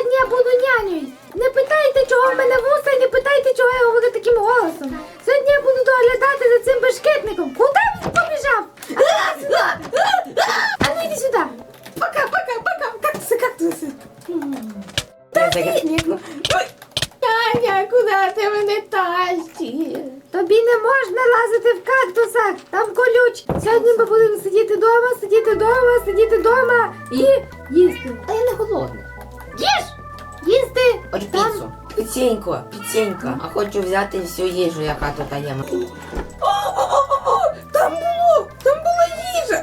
Сьогодні я буду нянею. Не питайте, чого в мене вуса, не питайте, чого я говорю таким голосом. Сьогодні я буду доглядати за цим бешкетником. Куди він побіжав? А. Ну йди сюди. Пока, пока, пока. Кактусы, кактусы. Та ти- Таня, куда ти мене тащиш? Тобі не можна лазити в кактусах, там колюч. Сьогодні ми будемо сидіти вдома, сидіти вдома, сидіти вдома і їсти. А я не голодний. Їж! Їсти! Хоч Там- піцу. Піценько, піценько. А хочу взяти всю їжу, яка тут є. Там було, там була їжа.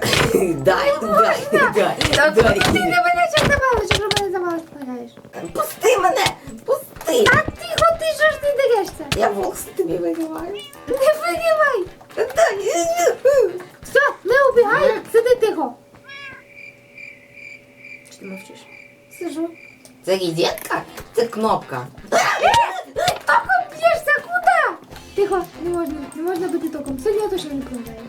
Дай, дай, дай, Ти дай. не мене ще завалиш, якщо мене завалиш, пограєш. Пусти мене, пусти. А тихо, ти що ж ти дерешся? Я волк тобі вигиваю. Не вигивай! Дай. Все, не убігай, сиди тихо. Чи ти мовчиш? Сижу. Це? Це кнопка. Током б'єшся куди? Тихо, не можна, не можна бити током. Сьогодні я точно не програю.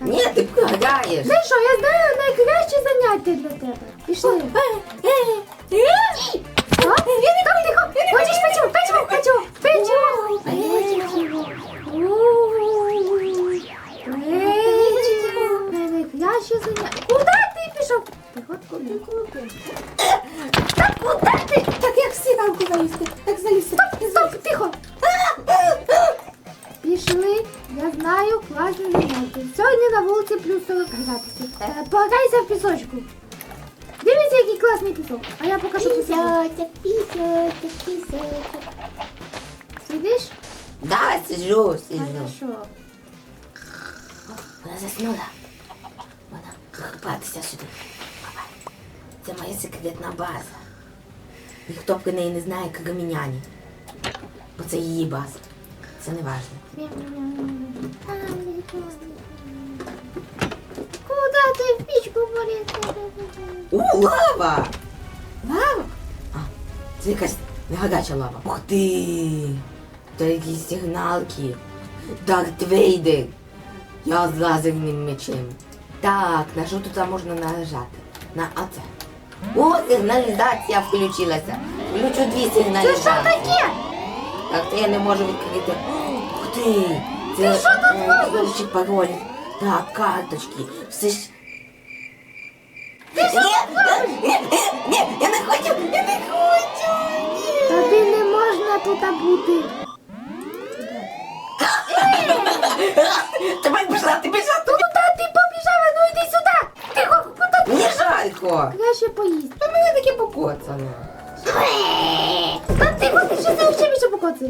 Ні, ти програєш. Знаєш що, я знаю найкраще заняття для тебе. Пішли. Що? Стоп, тихо. Хочеш печиво, печиво, печиво, печиво. Печиво. Печиво. Найкраще заняття. Куди ти пішов? Тихо, куди? Ти? Так як всі рамку залізти, так залізти. Стоп, стоп, тихо. Пішли, я знаю, класне заняття. Сьогодні на вулиці плюс 40 градусів. Е, в пісочку. Дивіться, який класний пісок. А я покажу пісок. Пісочок, пісочок, пісочок. Сидиш? Да, сижу, сижу. Хорошо. Вона заснула. Вона хапатися сюди. Це моя секретна база. Ніхто про неї не знає, крім няні. Бо це її база. Це не важливо. Куда ти в пічку поліз? О, лава! Лава? А, це якась не лава. Ух ти! Це якісь сигналки. Дарт Вейдер. Я з лазерним мечем. Так, на що тут можна нажати? На оце. О, сигналізація включилася. Включу дві Це сигналізації. що таке? Так, то я не можу відкрити. Ух ти! Це Ти що тут е, робиш? пароль. Так, карточки. Все ж. Ні, ні, ні, я не хочу, я не хочу. Тобі не можна тут бути.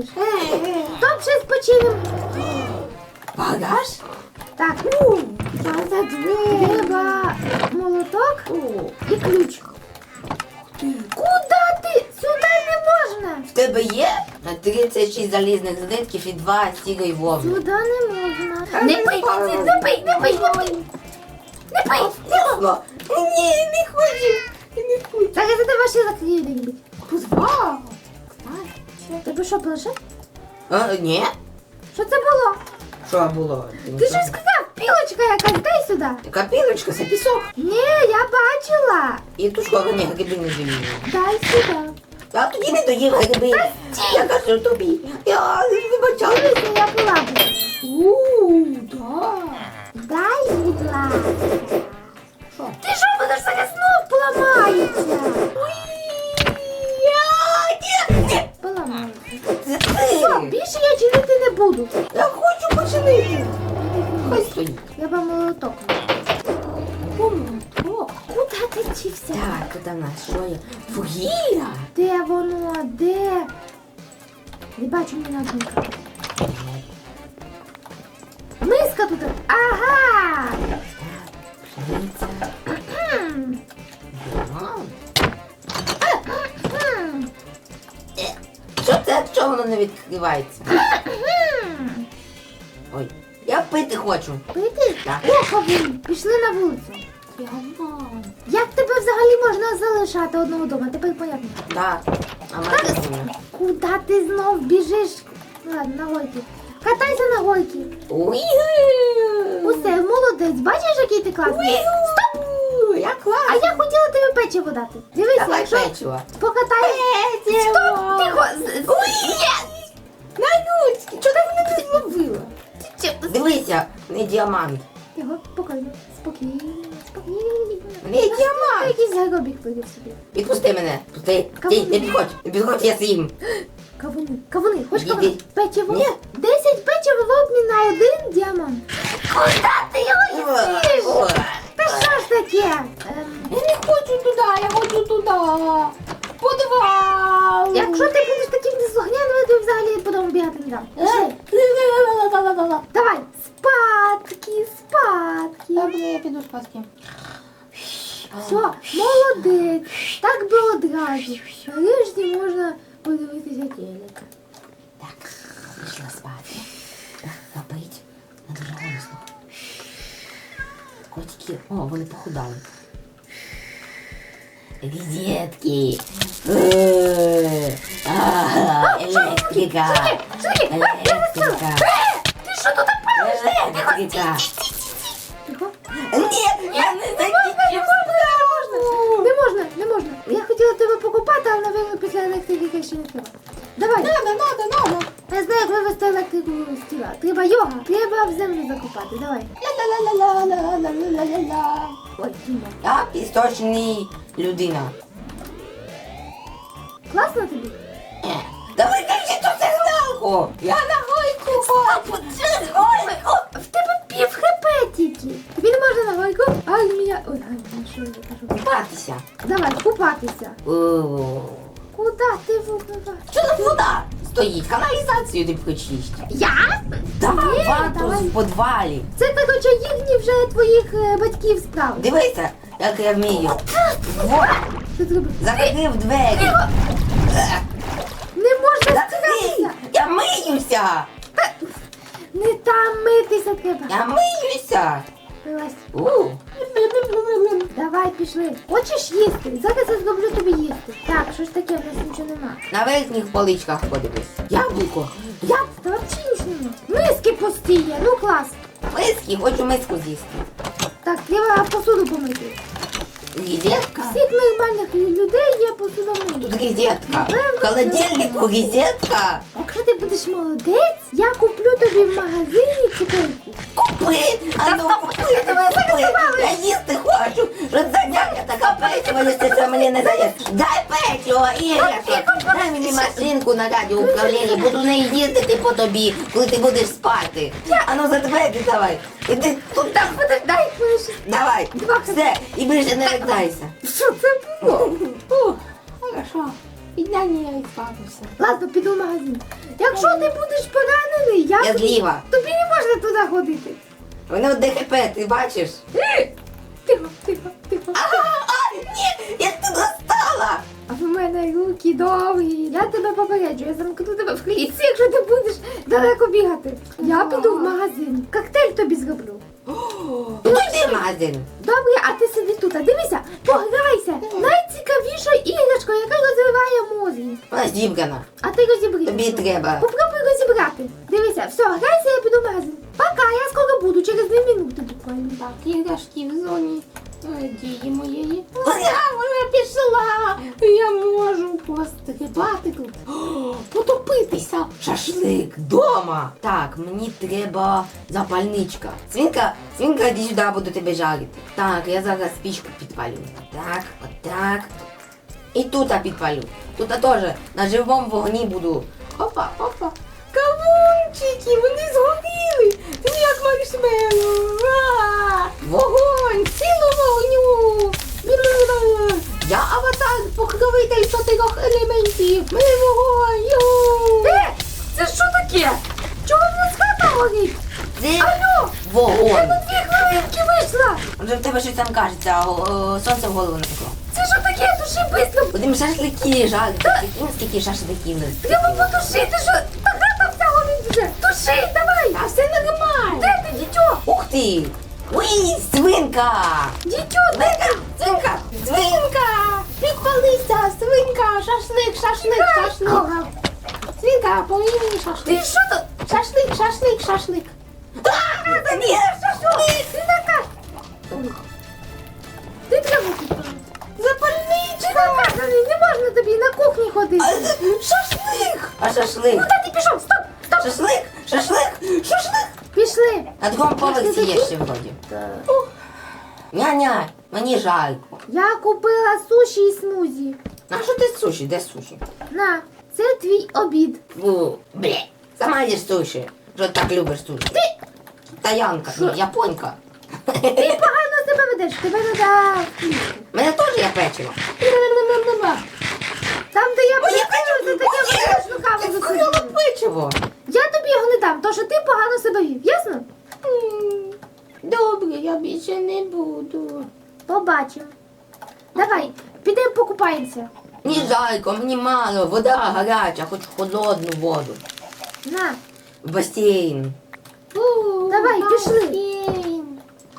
ще більше покоцаєш? Спочинем. Багаж? Так, ну, за двері. Треба молоток і ключ. Куди ти? Сюди не можна. В тебе є 36 залізних злитків і 2 сірої вовни. Сюди не можна. Не пий, не пий, не пий, не пий. Не пий. Вкусно. Ні, що, планшет? А, ні? Що це було? Що було? Ти що сказав? Пілочка якась, дай сюди. Така пілочка, це пісок. Ні, я бачила. І тут школа не гриби не живі. Дай сюди. А тоді не доїв гриби. Я кажу тобі. Я вибачаю. Дивися, я полагаю. Ууу, да. Дай, будь ласка. Що? Ти що будеш зараз знов поламається? Поламається. Все, більше я чинити не буду. Я хочу починити. Хай стоїть. Я вам молоток. О, куди ти вчився? Так, тут у нас що є? Вугілля. Де воно? Де? Не бачу ні на одну. Миска тут. Ага! Пшениця. Хм. Чого воно не відкривається? Ой, я пити хочу. Пити? Так. О, кавун. Пішли на вулицю. Як тебе взагалі можна залишати одного вдома? Тепер понятно. Так. А мене не Куди ти знов біжиш? Ладно, на гойки. Катайся на гойки. Усе, молодець. Бачиш, який ти класний? Стоп! я клас. А я хотіла тобі печиво дати. Дивися, Давай якщо печиво. покатаєш. Не діамант. Тихо, спокійно, спокійно, спокійно. Не діамант. Якийсь заробік вийде собі. Відпусти мене. Пусти. Кавуни. Стій, не підходь. Не підходь, я з'їм. Кавуни, кавуни, хоч Іди. кавуни. Печиво. Ні. 10 печиво в обмін на один діамант. Куда ти його їсиш? Ой. Та що ж таке? Ем, Я не хочу туди, я хочу туди. В Подвал. Якщо ти будеш таким неслухняним, то взагалі по дому бігати не дам. Пішли. Ла-ла-ла-ла-ла-ла. Давай, спадки, спадки. Добре, я піду спати. Все, молодець. Так би одразу. Нарешті можна подивитися телека. Так, пішла спати. Хапить. Не дуже голосно. Котики, о, вони похудали. Розетки. Е, Електрика. Електрика. Ти що тут Електрика. Тихо. Ні, я не закінчив Не можна, не можна. Я хотіла тебе покупати, але, напевно, після електрики ще не треба. Давай. Надо, надо, надо. Я знаю, як вивести електрику з тіла. Треба йога, треба в землю закопати. Давай. Ла-ла-ла-ла-ла-ла-ла-ла-ла. Ой, Діма. Я пісочний людина. Класно тобі? Е, Та виключи ту сигналку! Я на гойку хочу! Гойку! В тебе пів хп тільки. Тобі не можна на гойку? Ай, мене... Ой, ай, ну що я кажу? Купатися. Давай, купатися. О, Куда ти випливаєш? Що за вода стоїть? Каналізацію ти почисть. Я? Да, Ні, вату давай. в подвалі. Це, короче, їхні вже твоїх е, батьків справи. Дивися, як я вмію. Ти зробив. закрив двері. Не можна стратися. Я миюся! Не там митися треба. Я миюся! Вилазь. У, Давай, пішли. Хочеш їсти? Зараз я зроблю тобі їсти. Так, що ж таке, в нас нічого нема. на верхніх поличках подивись. Яблуко. Я Та взагалі нічого нема. Миски пусті є, ну клас. миски, хочу миску з'їсти. Так, треба посуду помити. Розетка. Всіх нормальних людей є посудомийка. Тут розетка. В холодильнику розетка. Якщо ти будеш молодець, я куплю тобі в магазині цукерку. Купи! А ну купи, давай купи! Я їсти хочу! Що за така печиво, якщо це мені не дає? Дай печиво, Іграшко! Дай мені машинку на радіоуправлінні, буду не їздити по тобі, коли ти будеш спати. А ну за двері давай. Іди тут так, Дай мені давай. Все, і більше не вертайся. Що це було? Ух, Хорошо. Підняні я відпадуся. Ладно, піду в магазин. Якщо ти будеш поранений, я... Я зліва. тобі не можна туди ходити. Воно ДХП, ти бачиш? Тихо, тихо, тихо. А, а, ні, я тут стала. А в мене руки довгі. Я тебе попереджу, я замкну тебе в клітці, якщо ти будеш далеко бігати. Я піду в магазин. Коктейль тобі зроблю. Ну йди. Добре, а ти сиди тут, а дивися, пограйся. Найцікавіша іграшка, яка розвиває мозги. Вона зібрана. А ти розібри. Тобі треба. Попробуй розібрати. Дивися, все, грайся, я піду в магазин. Пока, я скоро буду, через дві минути буквально. Так, іграшки в зоні дії моєї. Ура! Вона пішла! Я можу тут. О, Потопитися. Шашлик дома. Так, мені треба запальничка. Свинка, свинка, іди сюди, буду тебе жарити. Так, я зараз спічку підпалю. Так, отак. І тут підпалю. Тут теж на живому вогні буду. Опа, опа. Кавунчики, вони згоріли. Ти як маршмеллоу. Вогонь, силу вогню. Я аватар, покровитель чотирьох елементів. Ми вогонь. Ю. Е, це що таке? Чого в нас хата горить? Це Алло, вогонь. я на дві хвилинки вийшла. Вже в тебе щось там кажеться, о, о, сонце в голову напекло. Це що таке? Туши быстро. Будемо шашлики жарити. Прикинь, скільки шашликів. Треба потушити, що та хата вся горить вже. Туши, давай. А все нормально. Де ти, дітьо? Ух ти! Уй, свинка! Ти? Свинка! Свинка! Свинка, підпалися, свинка, шашлик, шашлик, шашлик. Свинка, поїй Ти що тут? Шашлик, шашлик, шашлик. А, Та ні, шашлик! Така. Ти треба заказаний, не можна тобі на кухні ходити. Шашлик! А шашлик? Куди ти пішов? Стоп! Шашлик? Шашлик? Шашлик? Пішли. На другому поверсі є ще вроді. Ня-ня, мені жалько. Я купила суші і смузі. А що ти суші? Де суші? На, це твій обід. Фу, блє. Сама їш суші. Що ти так любиш суші? Ти? Таянка, ні, японька. Ти погано себе ведеш, тебе треба. Мене теж є печиво. Там, де я печиво, це таке молочну каву закрила. печиво. Я тобі його не дам, тому що ти погано себе вів, ясно? Добре, я більше не буду. Побачимо. Давай, підемо покупаємося. Ні, жалько, мені мало, вода гаряча, хоч холодну воду. На, В басейн. давай, пішли.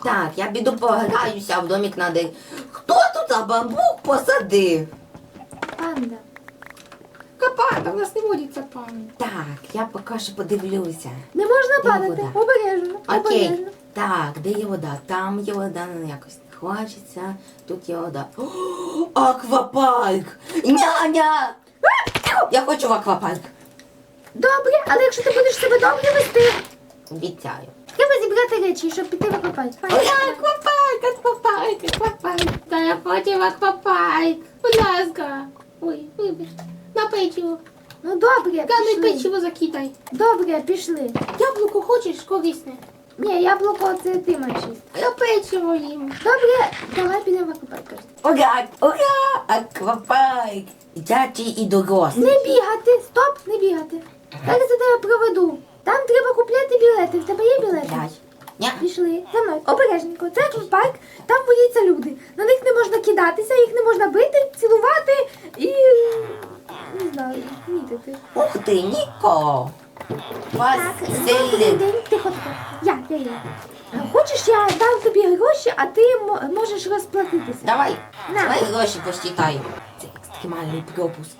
Так, я піду пограюся, а в домик надо. Хто тут а бамбук посадив? Панда. Капанда, в нас не водиться пан. Так, я поки що подивлюся. Не можна Де падати, вода? обережно, Окей. обережно. Так, де є вода? Там є вода, ну якось не хочеться. Тут є вода. О, аквапарк! Няня! Я хочу в аквапарк. Добре, але якщо ти будеш себе добре вести, Обіцяю. треба зібрати речі, щоб піти в аквапарк. Аквапарк, аквапарк, аквапарк. Та я хочу в аквапарк. Будь ласка. Ой, вибач. Печиво. Ну добре, Дане пішли. печиво закидай. Добре, пішли. Яблуко хочеш корисне? Ні, яблуко це ти маєш їсти. Я печиво їм. Добре, давай підемо в аквапарк. Ура! Ура! Аквапарк! Дитячий і дорослий. Не бігати, стоп, не бігати. Зараз я тебе проведу. Там треба купляти білети. В тебе є білети? Дай. Ня. Пішли за мною. Обережненько. Це аквапарк, там боїться люди. На них не можна кидатися, їх не можна бити, цілувати і. Не знаю, мітити. Ух ти, Ніко! Вас добрий сильний. день, тихо, тихо. Я, я, я. Хоч я дам тобі гроші, а ти мо- можеш розплатитися. Давай, На. давай гроші посчитай. Це такий маленький пропуск.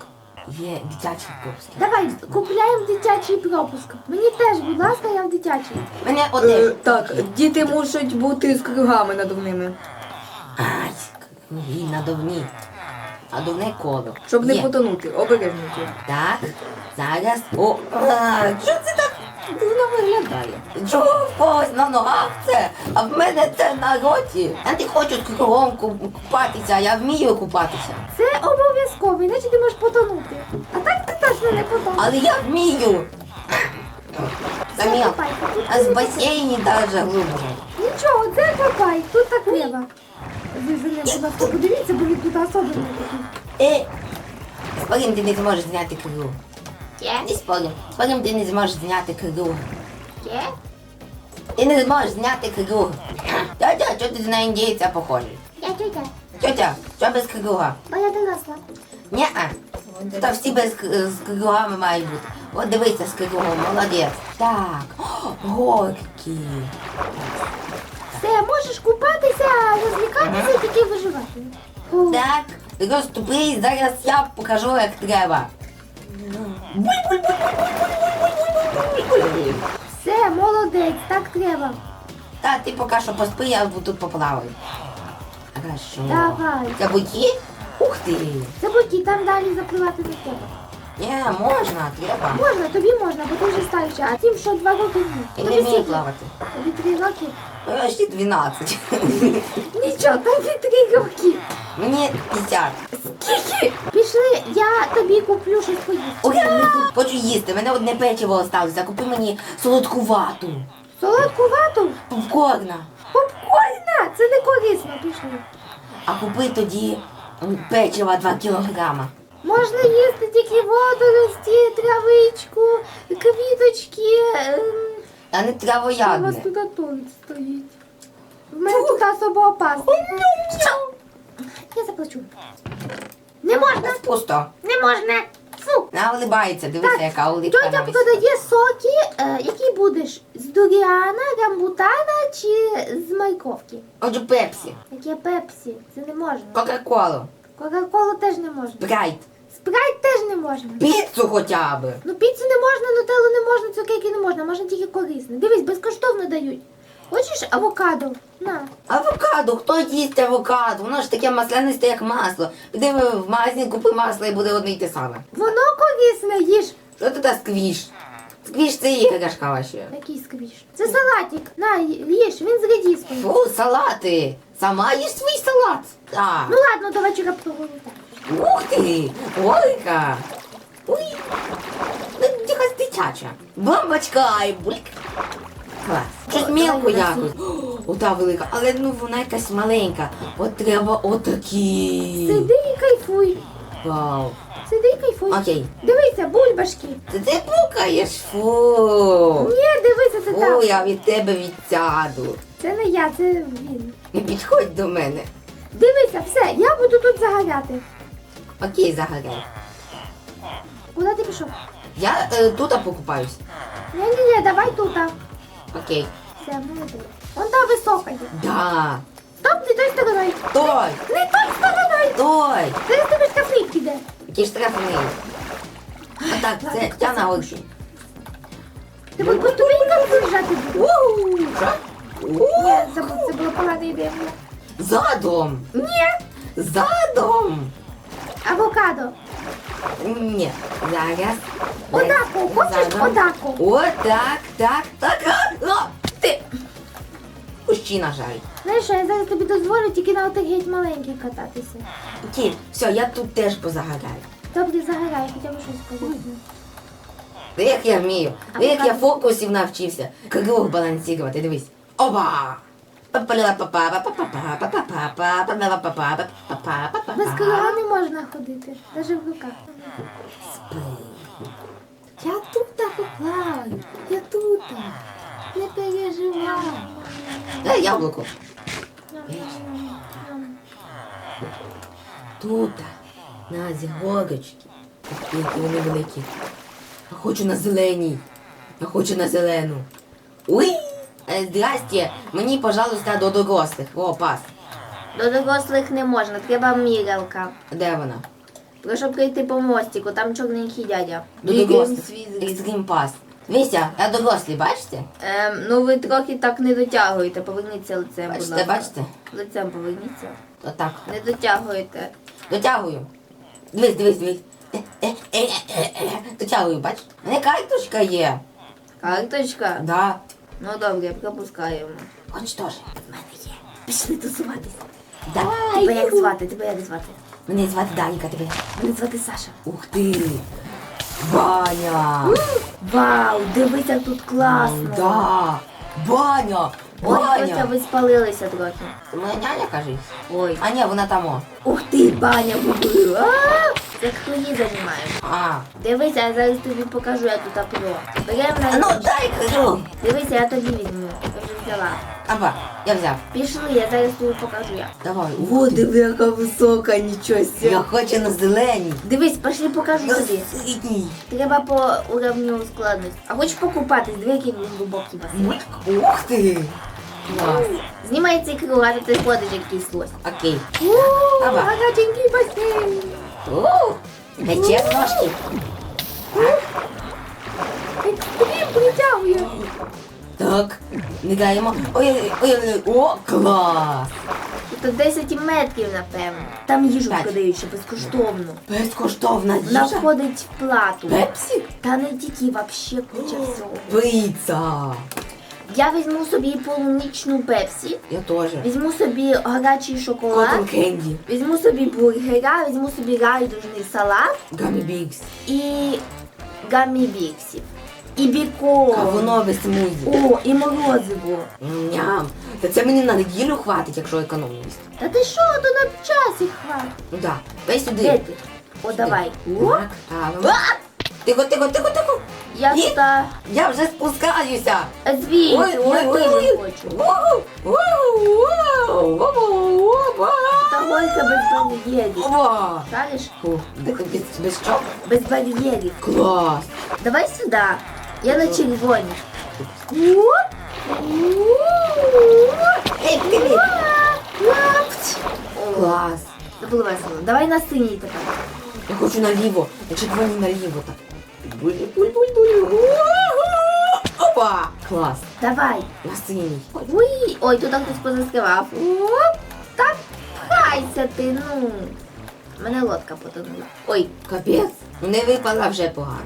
Є дитячий пропуск. Давай, купляємо дитячий пропуск. Мені теж, будь ласка, я в дитячий. Мене Е, одне. так, діти мусять бути з кругами надувними, Ай, круги надувні. Надувне коло. щоб не Є. потонути. Обережники. Так, зараз. О, а, що це так дивно виглядає? Чого в когось на ногах це, а в мене це на роті? Я не хочу кругом ку- купатися, я вмію купатися. Це обов'язково, іначе ти можеш потонути. А так ти точно не потонеш. Але я вмію. Самі, а з басейні навіть глибоко. Нічого, це копай, тут так треба. Ласка, подивіться, бо він тут особливий такий. Е, спорим, ти не зможеш зняти круг. Не спорим. Спорим, ти не зможеш зняти круг. Є? Ти не зможеш зняти круг. Тетя, що ти на індійця похожий? Я тетя, Тетя, що без круга? бо я доросла. Ні-а. Та всі без к- з кругами мають бути. От дивися з кругом, молодець. Так, О, горки. Все, можеш купатися, розвлікатися і тільки виживати. Так, розступись, зараз я покажу, як треба. Все, молодець, так треба. Та ти поки що поспи, я тут поплаваю. Хорошо. Давай. Це? Ух ти. Боки, там далі запливати не треба. Ні, можна, треба. Можна, тобі можна, бо ти вже старший, а тим, що два роки ні. Я не вмію плавати. Тобі три роки. Я ще 12. Нічого, тобі три роки. Мені 50. Скільки? Пішли, я тобі куплю щось поїсти. Ура! Хочу їсти, мене одне печиво осталося. Купи мені солодку вату. Солодку вату? Попкорна. Попкорна! Це не корисно, пішли. А купи тоді м, печива 2 кілограма. Можна їсти тільки водорості, травичку, квіточки. ем, Та не У вас травоядне. тут торт стоїть. В мене тут особо опасно. Я заплачу. Не можна, Пусто. не можна. Фу. Вона улибається, дивися, яка улипка на продає соки, е, які будеш з дуріана, рамбутана чи з майковки. Отже, пепсі, Яке пепсі, це не можна. кока-колу, Кока-колу теж не можна. спрайт, Спрайт теж не можна. піцу хоча б. Ну піцу не можна, нутеллу не можна, цукерки не можна, можна тільки корисне. Дивись, безкоштовно дають. Хочеш авокадо? На. Авокадо, хто їсть авокадо? Воно ж таке маслянисте, як масло. Піди в магазин, купи масло і буде одне й те саме. Воно корисне, їж. Що ти та сквіш? Сквіш це іграшка ваша. Який сквіш? Це салатик. На, їж, він з редіскою. Фу, салати. Сама їж свій салат. Так. Ну ладно, до вечора поговоримо. Ух ти! Олика! Ой! Ну, якась дитяча. Бомбочка і бульк. Клас. Щось мілко якось. Ота велика, але ну вона якась маленька. От треба отакі. Сиди і кайфуй. Вау. Сиди і кайфуй. Окей. Дивися, бульбашки. Ти ти пукаєш? Фу. Ні, дивися, це Фу, так. я від тебе відсяду. Це не я, це він. Не підходь до мене. Дивися, все, я буду тут загоряти. Окей, загадай. Куди ти пішов? Я е, тут покупаюсь. Ні, ні, ні, давай тут. Окей. Все, молодець. Вон та висока є. Да. Стоп, не той стороною. Той! Не той стороною. Той! Зараз тобі штрафник піде. Які штрафні. Отак, це я на очі. Ти будь по ступенькам виїжджати буде. Що? Ні, це, бу- це була погана ідея. Задом! Ні, Задом! авокадо. Ні, зараз. Одаку, хочеш Задом. одаку? Отак, так, так. А, а, Ти! Пущі, на жаль. Знаєш, що, я зараз тобі дозволю тільки на отих геть маленьких кататися. Окей, все, я тут теж позагадаю. Тобі загорай, хоча б щось скажи. Де як я вмію? Де як я фокусів навчився? Круг балансувати, дивись. Оба! Без крила не можна ходити, навіть в руках. Я тут так поплаваю, я тут. Не переживай. Дай яблуко. Тут, на зігорочки. Які вони великі. Я хочу на зеленій. Я хочу на зелену. Уй! Е, Здрасте, мені, пожалуйста, до дорослих. О, пас. До дорослих не можна, треба мірялка. Де вона? Прошу прийти по мостику, там чорненький дядя. До дорослих. Екстрім пас. Дивіться, я дорослі, бачите? Ем, ну ви трохи так не дотягуєте, поверніться лицем, будь Бачите, ласка. бачите? Лицем поверніться. Отак. Не дотягуєте. Дотягую. Дивись, дивись, дивись. Е, е, е, е, е. Дотягую, бач? У мене карточка є. Карточка? Да. Ну добре, пропускаємо. Хоч теж. В мене є. Пішли тусуватися. Давай. Тебе як звати? Тебе як звати? Мене звати Даніка, тебе. Мене звати Саша. Ух ти. Баня. Вау, дивись, як тут класно. Да. Баня. Ой, Костя, Баня. ви спалилися трохи. Моя няня, кажи. Ой. А ні, вона там. о. Ух ти, баня була. Це хто її займає? А. Дивися, я зараз тобі покажу, я тут апро. Беремо на ну дай кажу. Дивися, я тобі візьму. Вже взяла. Аба, я взяв. Пішли, я зараз тобі покажу як. Давай. О, диви, яка висока, нічого Я хочу на зеленій. Дивись, пошли покажу тобі. синій. Треба по уровню складності. А хочеш покупатись, диви, який він глибокий басейн. Ух ти. Клас. Знімай цей круг, а ти ходиш якийсь лось. Окей. Ууу, гаряченький басейн. Гаче ножки. Екстрім притягує. Так, не даємо. Ой, ой, ой, о, клас! Тут 10 метрів, напевно. Там їжу П'ять. подають ще безкоштовно. Безкоштовна Вона їжа. входить в плату. Пепсі? Та не тільки, вообще куча всього. Пицца. Я візьму собі полуничну пепсі, Я теж. візьму собі гарячий шоколад, Котон кенді. візьму собі бургера, візьму собі райдужний салат Гамі бікс. і гаммі біксів. І бікон. Кавунове смузі. О, і морозиво. Ням. Та це мені на неділю хватить, якщо економно їсти. Та ти що, то на часі хватить. Ну так. Дай сюди. Де ти? О, давай. О, Так, ставимо. Тихо, тихо, тихо, тихо. я Ні. тут а, Я вже спускаюся. звідси, Ой, я ой, ой, теж ой. хочу. Воу, воу, воу, воу, воу. Та голька без бар'єрів. Ова. Шариш? Фу, Без, без чого? Без бар'єрів. Клас. Давай сюди. Я на червоній. Ей, привіт. Клас. Це було весело. Давай на синій тепер. Я хочу наліво. Я червоні наліво так. Буль, буль, буль, буль. Опа. Опа! Клас. Давай. На синій. Уй, ой, тут хтось позаскивав. Оп, та пхайся ти, ну. Мене лодка потонула. Ой. Капець. Не випала вже погано.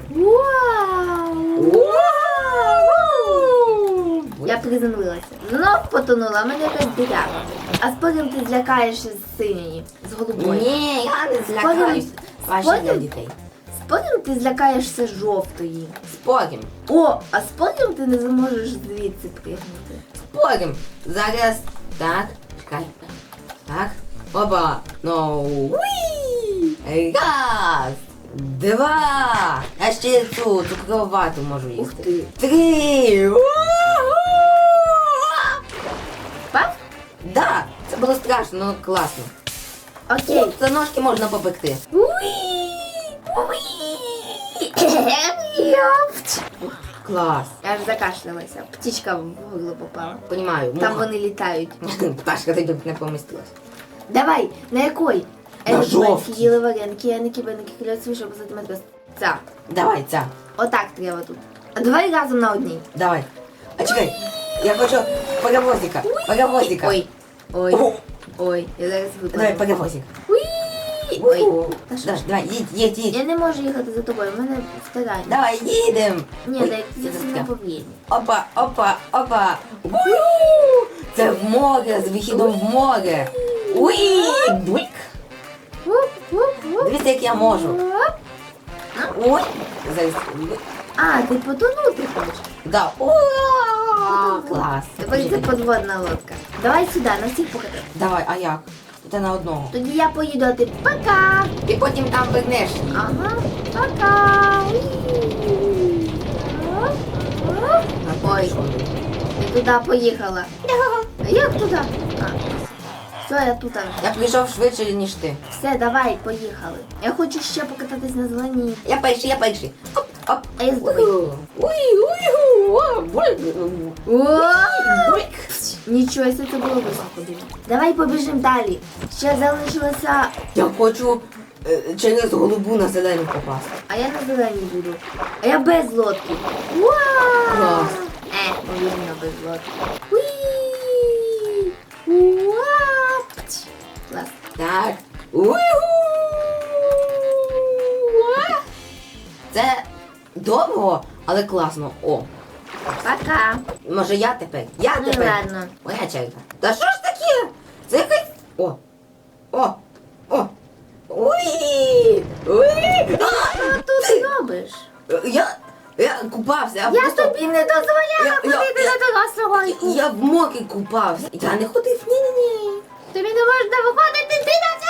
Вау! Я приземлилася. Знов потонула, а мене якась дірява. А потім ти злякаєшся з синьої, з голубої. Ні, я не злякаюсь. Ваше Спорим? для дітей. З потім ти злякаєшся жовтої. Спорим. О, а з потім ти не зможеш звідси пригнути. Спорим. Зараз. Так. Чекай. Так. Опа. Ну. Уі! Раз. Два. А ще цю цукровату можу їсти. ти. Три. Пап? Да, це було страшно, але класно. Окей. Це ножки можна попекти. Клас. Я аж закашлялася. Птічка в горло попала. Понімаю. Там муха. вони літають. Пташка тоді б не помістилась. Давай, на якой? На Е, жовтій. Їли вареники, яники, беники, кільоці, щоб затимати Ця. Давай, ця. Отак треба тут. А давай разом на одній. Давай. А чекай, я хочу паровозика. Паровозика. Ой. Ой. О, Ой, я зараз буду. Давай паровозик. Ой. Та що Давай, ж? давай, їдь, їдь, їдь. Я не можу їхати за тобою, в мене старання. Давай, їдем. Ні, Ой, дай я це не повільно. Опа, опа, опа. Це в море, з вихідом в море. Уй! Дуйк. Дивіться, як я можу. Ой. Зараз. А, ти потонути хочеш? Да. Клас. Тепер це подводна лодка. Давай сюди, на всіх покати. Давай, а як? Ти на одного. Тоді я поїду, а ти пока. І потім там вернеш. Ага, пока. Ой, я туди поїхала. А як туди? А, все, я тут. Я прийшов швидше, ніж ти. Все, давай, поїхали. Я хочу ще покататись на зеленій. Я перший, я перший. Оп, оп. А я з. Уй, уй, уй, уй. О! Нічого, це це було високо дуже. Давай побіжимо далі. Ще залишилося. Я хочу е, через голубу на зелену попасти. А я на зеленій буду. А я без лодки. Клас. Е, повільно без лодки. Так. Уй, Це довго, але класно. О, Пока. може я тепер? Я Ну тепер. ладно. Моя черга. Та що ж таке? Це якась. О! О! О! Уй! А! Що тут робиш? Я, я купався, я, Я просто- тобі не дозволяла Я- я- ходити я- на дорослого. я в моки купався. Я не ходив, ні-ні-ні. Тобі не можна виходити, ти нас